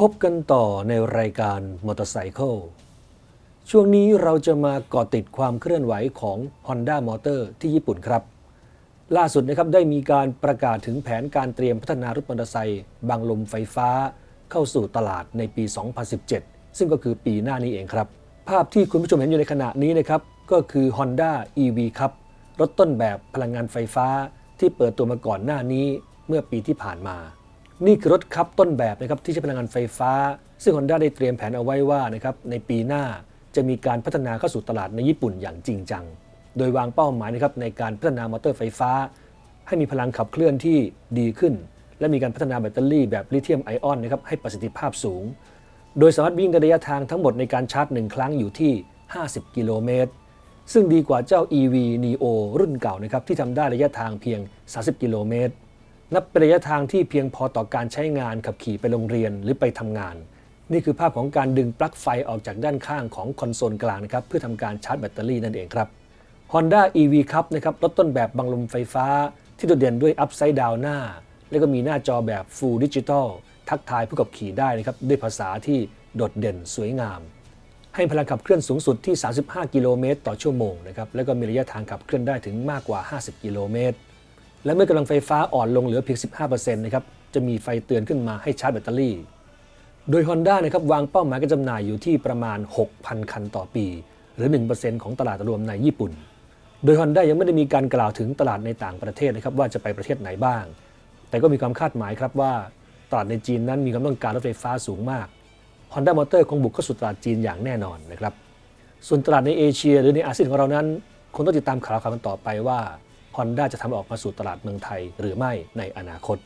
พบกันต่อในรายการมอเตอร์ไซค์ช่วงนี้เราจะมาเกาะติดความเคลื่อนไหวของ Honda Motor ที่ญี่ปุ่นครับ ล่าสุดนะครับได้มีการประกาศถึงแผนการเตรียมพัฒนารถมอเตอร์ไซค์บังลมไฟฟ้า เข้าสู่ตลาดในปี 2017 ซึ่งก็คือปีหน้านี้เองครับ ภาพที่คุณผู้ชมเห็นอยู่ในขณะนี้นะครับก็คือ Honda EV ครับรถต้นแบบพลังงานไฟฟ้าที่เปิดตัวมาก่อนหน้านี้เมื่อปีที่ผ่านมา นี่คือรถคับต้นแบบนะครับที่ใช้พลังงานไฟฟ้า ซึ่ง Honda ได้เตรียมแผนเอาไว้ว่านะครับในปีหน้าจะมีการพัฒนาเข้าสู่ตลาดในญี่ปุ่นอย่างจริงจัง โดยวางเป้าหมายนะครับในการพัฒนามอเตอร์ไฟฟ้า ให้มีพลังขับเคลื่อนที่ดีขึ้น และมีการพัฒนาแบตเตอรี่แบบลิเธียมไอออนนะครับให้ประสิทธิภาพสูง โดยสามารถวิ่งระยะทางทั้งหมดในการชาร์จหนึ่งครั้งอยู่ที่ 50 กิโลเมตร ซึ่งดีกว่าเจ้า EV Neo รุ่นเก่านะครับที่ทำได้ระยะทางเพียง 30 กิโลเมตร นับเป็นระยะทางที่เพียงพอต่อการใช้งานขับขี่ไปโรงเรียนหรือไปทำงาน นี่คือภาพของการดึงปลั๊กไฟออกจากด้านข้างของคอนโซลกลางนะครับเพื่อทำการชาร์จแบตเตอรี่นั่นเองครับ Honda EV ครับนะครับรถต้นแบบบังลมไฟฟ้า ที่โดดเด่นด้วย Upside Down หน้า แล้วก็มีหน้าจอแบบ Full Digital ทักทายผู้ขับขี่ได้นะครับด้วยภาษาที่โดดเด่นสวยงาม ให้พลังขับเคลื่อนสูงสุดที่ 35 กิโลเมตรต่อชั่วโมงนะครับแล้วก็มีระยะทางขับเคลื่อนได้ถึงมากกว่า 50 กิโลเมตร และเมื่อกำลังไฟฟ้าอ่อนลงเหลือเพียง 15%นะครับจะมีไฟเตือนขึ้นมาให้ชาร์จแบตเตอรี่ โดย Honda นะครับวางเป้าหมายการจำหน่ายอยู่ที่ประมาณ 6,000 คันต่อปี หรือ 1%ของตลาดรวมในญี่ปุ่น โดย Honda ยังไม่ได้มีการกล่าวถึงตลาดในต่างประเทศนะครับว่าจะไปประเทศไหนบ้าง แต่ก็มีความคาดหมายครับว่าตลาดในจีนนั้นมีความต้องการรถไฟฟ้าสูงมาก Honda Motor คงบุกเข้าสู่ตลาดจีนอย่างแน่นอนนะครับ ส่วนตลาดในเอเชีย หรือในอาเซียนของเรานั้นคงต้องติดตามข่าวกันต่อไปว่า Honda จะทำออกมาสู่ตลาดเมืองไทยหรือไม่ในอนาคต